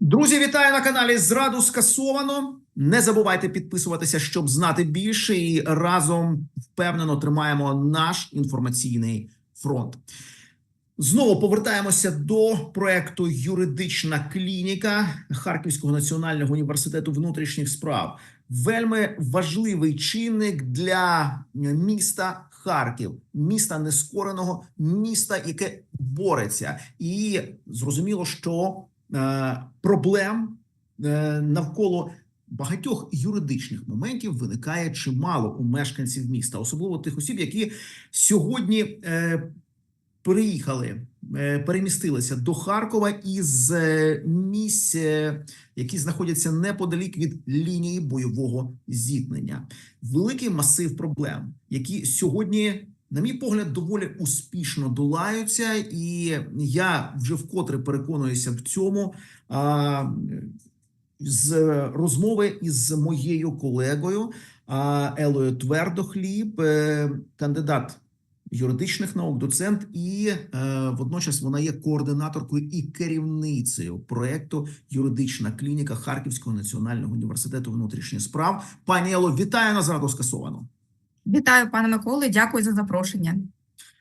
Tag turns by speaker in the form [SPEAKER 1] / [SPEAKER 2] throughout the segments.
[SPEAKER 1] Друзі, вітаю на каналі Зраду скасовано. Не забувайте підписуватися, щоб знати більше, і разом впевнено тримаємо наш інформаційний фронт. Знову повертаємося до проекту Юридична клініка Харківського національного університету внутрішніх справ. Вельми важливий чинник для міста Харків, міста нескореного, міста, яке бореться, і зрозуміло, що проблем е, навколо багатьох юридичних моментів виникає чимало у мешканців міста, особливо тих осіб, які сьогодні е, переїхали, е, перемістилися до Харкова із е, місць, е, які знаходяться неподалік від лінії бойового зіткнення. Великий масив проблем, які сьогодні. На мій погляд, доволі успішно долаються, і я вже вкотре переконуюся в цьому а, з розмови із моєю колегою Елою Твердохліб, е, кандидат юридичних наук, доцент, і е, водночас вона є координаторкою і керівницею проекту Юридична клініка Харківського національного університету внутрішніх справ. Пані Ело, вітаю на зраду скасовано.
[SPEAKER 2] Вітаю, пане Миколи. Дякую за запрошення.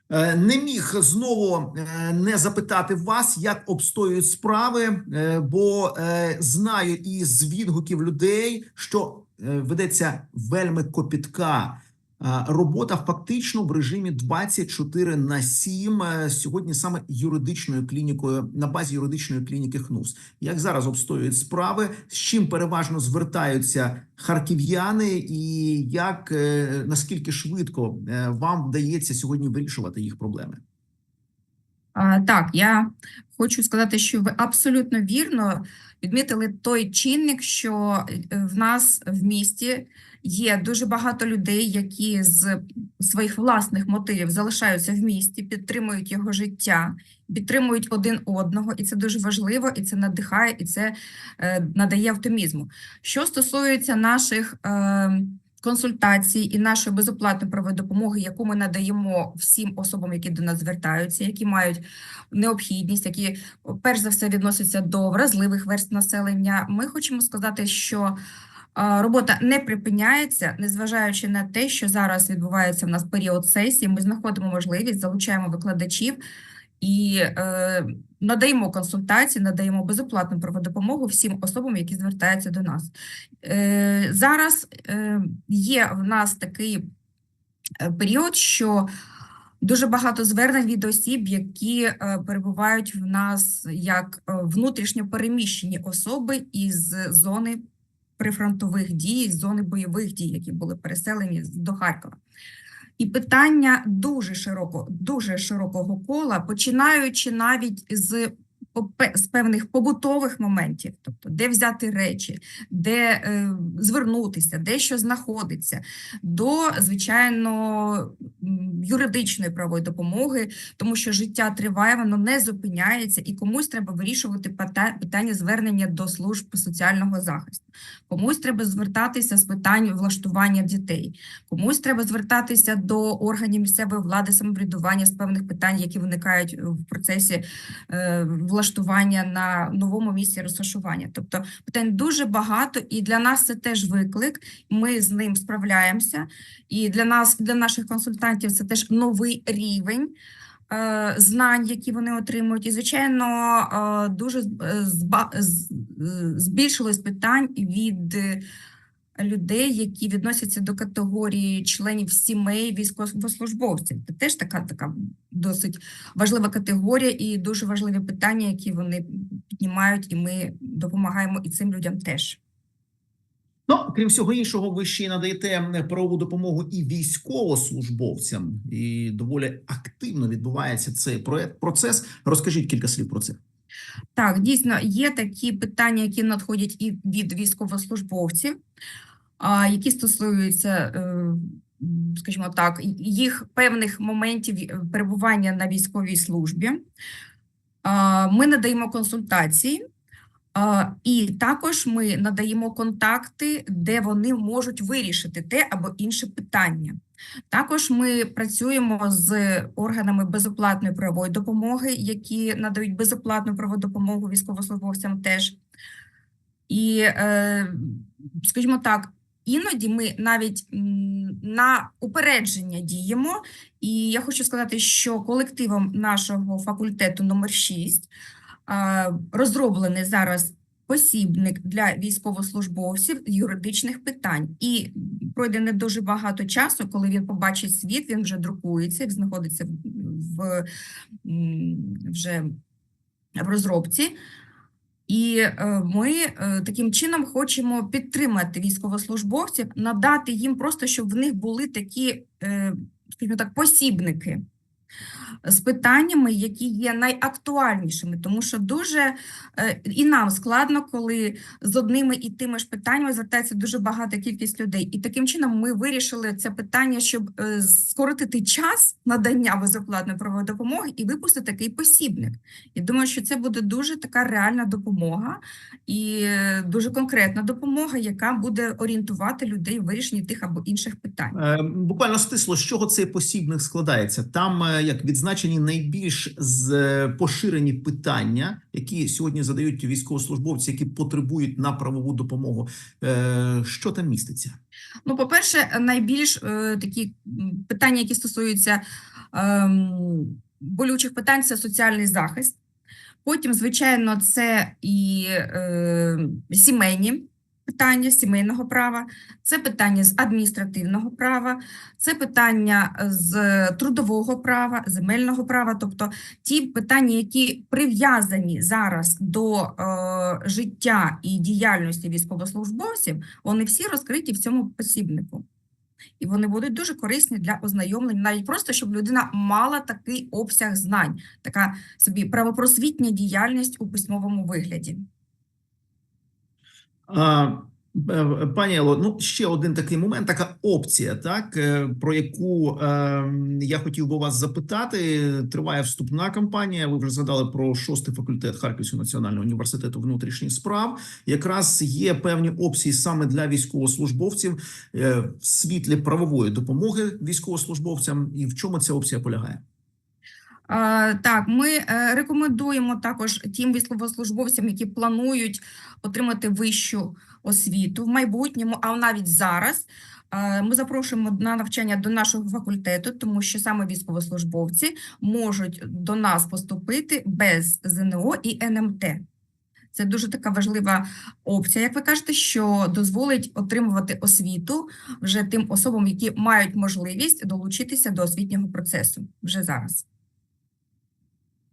[SPEAKER 1] Е, Не міг знову е, не запитати вас, як обстоюють справи, е, бо знаю із відгуків людей, що ведеться вельми копітка робота фактично в режимі 24 на 7 е, сьогодні саме юридичною клінікою на базі юридичної клініки ХНУС. Як зараз обстоюють справи, з чим переважно звертаються харків'яни, і як е, наскільки швидко е, вам вдається сьогодні вирішувати їх проблеми?
[SPEAKER 2] Так, я хочу сказати, що ви абсолютно вірно відмітили той чинник, що е, в нас в місті є дуже багато людей, які з своїх власних мотивів залишаються в місті, підтримують його життя, підтримують один одного, і це дуже важливо, і це надихає, і це е, надає оптимізму. Що стосується наших е, консультацій і нашої безоплатної правової допомоги, яку ми надаємо всім особам, які до нас звертаються, які мають необхідність, які перш за все відносяться до вразливих верств населення. Ми хочемо сказати, що робота не припиняється, незважаючи на те, що зараз відбувається в нас період сесії. Ми знаходимо можливість, залучаємо викладачів. І е, надаємо консультації, надаємо безоплатну праводопомогу всім особам, які звертаються до нас. Е, зараз е, є в нас такий е, період, що дуже багато звернень від осіб, які перебувають в нас як внутрішньо переміщені особи із зони прифронтових дій, з зони бойових дій, які були переселені до Харкова. І питання дуже широко, дуже широкого кола, починаючи навіть з з певних побутових моментів, тобто де взяти речі, де е, звернутися, де що знаходиться, до звичайно юридичної правової допомоги, тому що життя триває, воно не зупиняється, і комусь треба вирішувати питання звернення до служб соціального захисту. Комусь треба звертатися з питань влаштування дітей. Комусь треба звертатися до органів місцевої влади самоврядування з певних питань, які виникають в процесі е, влаштування на новому місці розташування. Тобто питань дуже багато, і для нас це теж виклик. Ми з ним справляємося. І для нас, для наших консультантів, це теж новий рівень. е, Знань, які вони отримують, і звичайно, е, дуже е, збільшилось питань від людей, які відносяться до категорії членів сімей військовослужбовців. Це теж така така досить важлива категорія і дуже важливі питання, які вони піднімають, і ми допомагаємо і цим людям теж.
[SPEAKER 1] Ну, крім всього іншого, ви ще й надаєте правову допомогу і військовослужбовцям, і доволі активно відбувається цей проект процес. Розкажіть кілька слів про це.
[SPEAKER 2] Так, дійсно, є такі питання, які надходять і від військовослужбовців, які стосуються, е, скажімо так, їх певних моментів е, перебування на військовій службі. Ми надаємо консультації. І також ми надаємо контакти, де вони можуть вирішити те або інше питання. Також ми працюємо з органами безоплатної правової допомоги, які надають безоплатну правову допомогу військовослужбовцям теж. І, е, скажімо так, іноді ми навіть на упередження діємо. І я хочу сказати, що колективом нашого факультету номер 6 е, розроблений зараз посібник для військовослужбовців юридичних питань. І пройде не дуже багато часу, коли він побачить світ, він вже друкується, знаходиться в, вже в розробці. І е, ми е, таким чином хочемо підтримати військовослужбовців, надати їм просто, щоб в них були такі, е, скажімо так, посібники з питаннями, які є найактуальнішими, тому що дуже е, і нам складно, коли з одними і тими ж питаннями звертається дуже багата кількість людей. І таким чином ми вирішили це питання, щоб е, скоротити час надання безоплатної правової допомоги і випустити такий посібник. І думаю, що це буде дуже така реальна допомога і е, дуже конкретна допомога, яка буде орієнтувати людей в вирішенні тих або інших питань.
[SPEAKER 1] Буквально стисло, з чого цей посібник складається? Там як відзначені найбільш з поширені питання, які сьогодні задають військовослужбовці, які потребують на правову допомогу. Е, Що там міститься?
[SPEAKER 2] Ну, по-перше, найбільш е, такі питання, які стосуються ем, болючих питань, це соціальний захист. Потім, звичайно, це і е, сімейні питання сімейного права, це питання з адміністративного права, це питання з трудового права, земельного права, тобто ті питання, які прив'язані зараз до е, життя і діяльності військовослужбовців, вони всі розкриті в цьому посібнику. І вони будуть дуже корисні для ознайомлень, навіть просто щоб людина мала такий обсяг знань, така собі правопросвітня діяльність у письмовому вигляді.
[SPEAKER 1] Е, Пані Ело, ну ще один такий момент, така опція, так е, про яку е, я хотів би вас запитати. Триває вступна кампанія. Ви вже згадали про шостий факультет Харківського національного університету внутрішніх справ. Якраз є певні опції саме для військовослужбовців е, в світлі правової допомоги військовослужбовцям. І в чому ця опція полягає?
[SPEAKER 2] А, Так, ми е, рекомендуємо також тим військовослужбовцям, які планують отримати вищу освіту в майбутньому, а навіть зараз. е, Ми запрошуємо на навчання до нашого факультету, тому що саме військовослужбовці можуть до нас поступити без ЗНО і НМТ. Це дуже така важлива опція, як ви кажете, що дозволить отримувати освіту вже тим особам, які мають можливість долучитися до освітнього процесу вже зараз.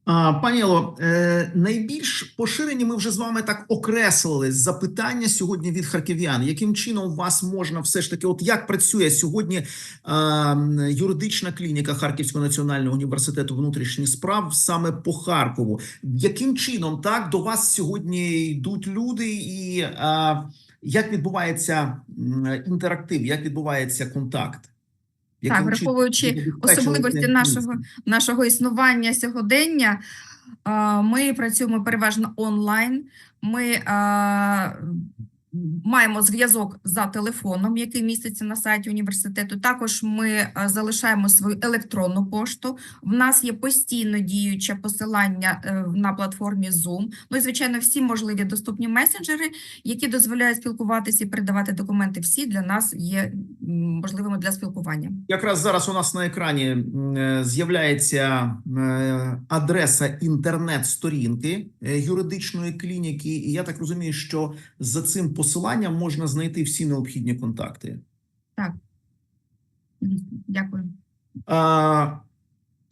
[SPEAKER 1] А, Пані Ело, е, найбільш поширені ми вже з вами так окреслили запитання сьогодні від харків'ян. Яким чином вас можна все ж таки, от як працює сьогодні юридична клініка Харківського національного університету внутрішніх справ саме по Харкову? Яким чином так до вас сьогодні йдуть люди, і як відбувається інтерактив, як відбувається контакт?
[SPEAKER 2] Так,
[SPEAKER 1] чином
[SPEAKER 2] враховуючи особливості нашого нашого існування сьогодення. Ми працюємо переважно онлайн. Ми маємо зв'язок за телефоном, який міститься на сайті університету. Також ми залишаємо свою електронну пошту. В нас є постійно діюче посилання е, на платформі Zoom. Ну і звичайно, всі можливі доступні месенджери, які дозволяють спілкуватися і передавати документи. Всі для нас є можливими для спілкування.
[SPEAKER 1] Якраз зараз у нас на екрані е, з'являється е, адреса інтернет-сторінки е, юридичної клініки, і я так розумію, що за цим посиланням можна знайти всі необхідні контакти.
[SPEAKER 2] Так. Дякую.
[SPEAKER 1] А,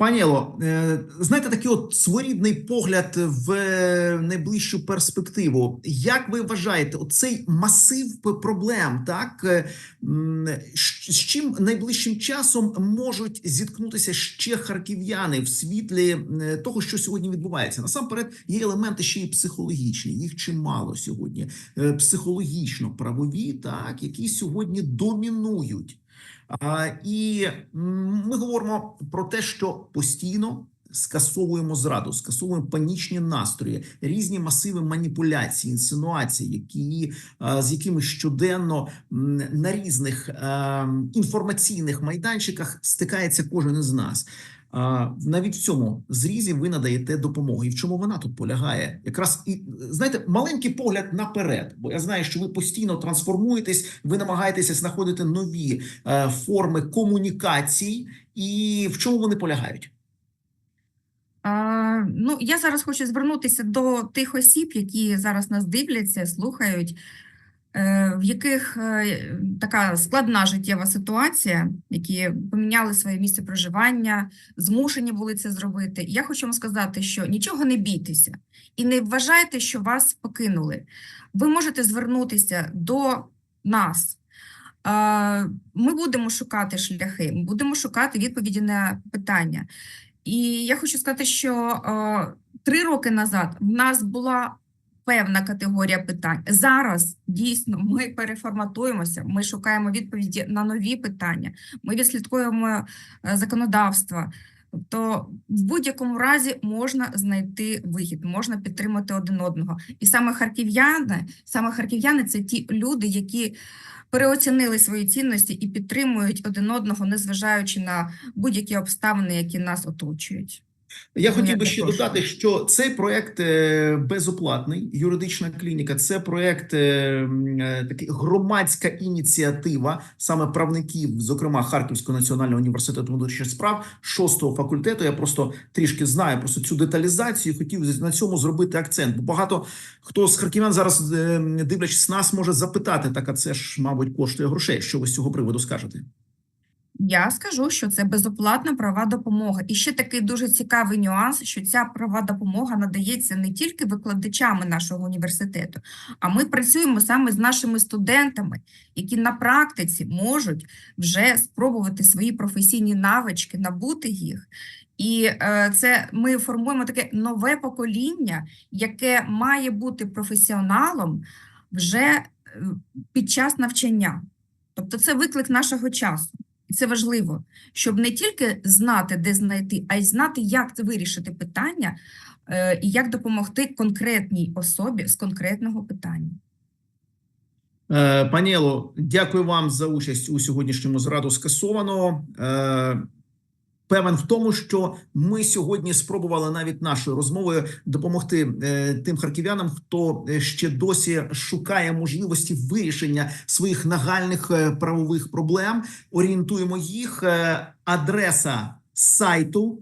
[SPEAKER 1] Пані Ело, е, знаєте, такий от своєрідний погляд в е, найближчу перспективу. Як ви вважаєте, оцей масив проблем, так е, з чим найближчим часом можуть зіткнутися ще харків'яни в світлі того, що сьогодні відбувається? Насамперед, є елементи ще й психологічні, їх чимало сьогодні, психологічно правові, так які сьогодні домінують. І ми говоримо про те, що постійно скасовуємо зраду, скасовуємо панічні настрої, різні масиви маніпуляцій, інсинуацій, які з якими щоденно на різних е, інформаційних майданчиках стикається кожен із нас. Навіть в цьому зрізі ви надаєте допомогу. І в чому вона тут полягає? Якраз і знаєте, маленький погляд наперед, бо я знаю, що ви постійно трансформуєтесь, ви намагаєтеся знаходити нові е, форми комунікацій, і в чому вони полягають?
[SPEAKER 2] А, ну, я зараз хочу звернутися до тих осіб, які зараз нас дивляться, слухають, в яких е, така складна життєва ситуація, які поміняли своє місце проживання, змушені були це зробити. Я хочу вам сказати, що нічого не бійтеся і не вважайте, що вас покинули. Ви можете звернутися до нас. Ми будемо шукати шляхи, ми будемо шукати відповіді на питання. І я хочу сказати, що е, три роки назад в нас була певна категорія питань. Зараз дійсно ми переформатуємося, ми шукаємо відповіді на нові питання, ми відслідкуємо е, законодавство. Тобто в будь-якому разі можна знайти вихід, можна підтримати один одного. І саме харків'яни, саме харків'яни це ті люди, які переоцінили свої цінності і підтримують один одного, незважаючи на будь-які обставини, які нас оточують.
[SPEAKER 1] Я хотів би ще додати, що цей проект е, безоплатний, юридична клініка. Це проект е, е, такий громадська ініціатива, саме правників, зокрема Харківського національного університету внутрішніх справ, шостого факультету. Я просто трішки знаю просто цю деталізацію. Хотів на цьому зробити акцент. Бо багато хто з харків'ян зараз, дивлячись нас, може запитати: так, а це ж, мабуть, коштує грошей. Що ви з цього приводу скажете?
[SPEAKER 2] Я скажу, що це безоплатна права допомога. І ще такий дуже цікавий нюанс, що ця права допомога надається не тільки викладачами нашого університету, а ми працюємо саме з нашими студентами, які на практиці можуть вже спробувати свої професійні навички, набути їх. І е, це ми формуємо таке нове покоління, яке має бути професіоналом вже е, під час навчання. Тобто це виклик нашого часу. Це важливо, щоб не тільки знати, де знайти, а й знати, як вирішити питання е, і як допомогти конкретній особі з конкретного питання.
[SPEAKER 1] Е, Пані Ело, дякую вам за участь у сьогоднішньому зраду скасовано. Певен в тому, що ми сьогодні спробували навіть нашою розмовою допомогти е, тим харків'янам, хто е, ще досі шукає можливості вирішення своїх нагальних е, правових проблем. Орієнтуємо їх. Е, адреса сайту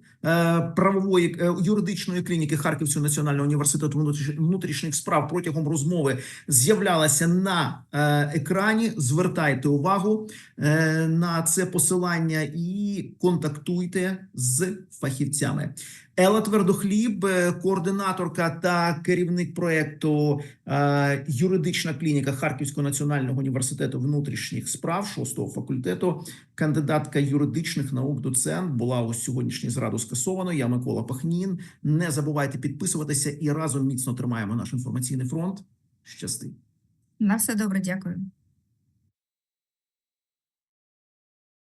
[SPEAKER 1] правової е, юридичної клініки Харківського національного університету внутріш- внутрішніх справ протягом розмови з'являлася на е, екрані. Звертайте увагу е, на це посилання і контактуйте з фахівцями. Ела Твердохліб, е, координаторка та керівник проекту е, юридична клініка Харківського національного університету внутрішніх справ шостого факультету, кандидатка юридичних наук, доцент була у сьогоднішній зраду скасовано. Я Микола Пахнін. Не забувайте підписуватися і разом міцно тримаємо наш інформаційний фронт. Щасти.
[SPEAKER 2] На все добре, дякую.